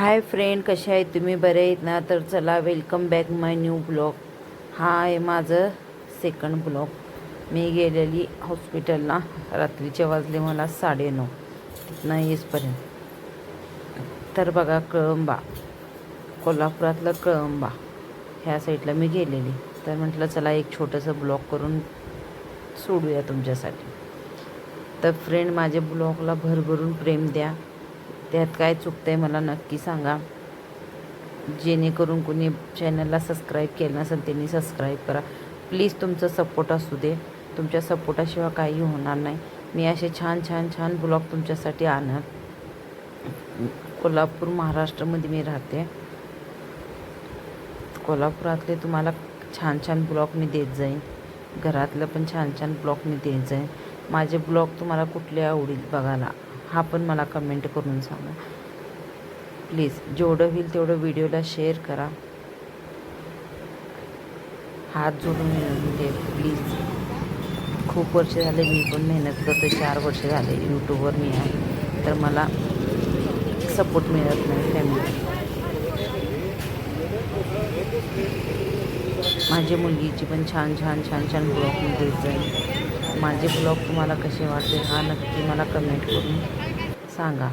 Hi friend कसे आहेत? तुम्ही बरे आहेत ना? तर चला welcome back my new blog हा आहे माझं सेकंड ब्लॉग मी गेलेली हॉस्पिटलला रात्रीचे वाजले मला साडेनऊ. तिथनं येसपर्यंत तर बघा कळंबा. कोल्हापुरातलं कळंबा. ह्या साईडला मी गेलेली. तर म्हटलं चला एक छोटंसं ब्लॉग करून सोडूया तुमच्यासाठी. तर फ्रेंड माझ्या ब्लॉगला भरभरून प्रेम द्या. त्यात काय चुकतंय मला नक्की सांगा. जेणेकरून कोणी चॅनलला सबस्क्राईब केलं नसेल त्यांनी सबस्क्राईब करा. प्लीज तुमचा सपोर्ट असू दे. तुमच्या सपोर्टाशिवाय काही होणार नाही. मी असे छान छान छान ब्लॉग तुमच्यासाठी आणत कोल्हापूर महाराष्ट्रामध्ये मी राहते. कोल्हापुरातले तुम्हाला छान छान ब्लॉग मी देत जाईन. घरातलं पण छान छान ब्लॉग मी देत जाईन. माझे ब्लॉग तुम्हाला कुठले आवडील बघायला? हा पण मला कमेंट करून सांगा. प्लीज जेवढं होईल तेवढं व्हिडिओला शेअर करा. हात जोडून म्हणजे विनंती प्लीज खूप वर्ष झाले मी पण मेहनत करते. चार वर्ष झाले यूट्यूबवर मी आहे. तर मला सपोर्ट मिळत नाही फॅमिली माझ्या मुलगीची पण छान छान छान छान ब्लॉग मी देत जाईल माझे ब्लॉग तुम्हाला कसे वाटते हा नक्की मला कमेंट करून सांगा.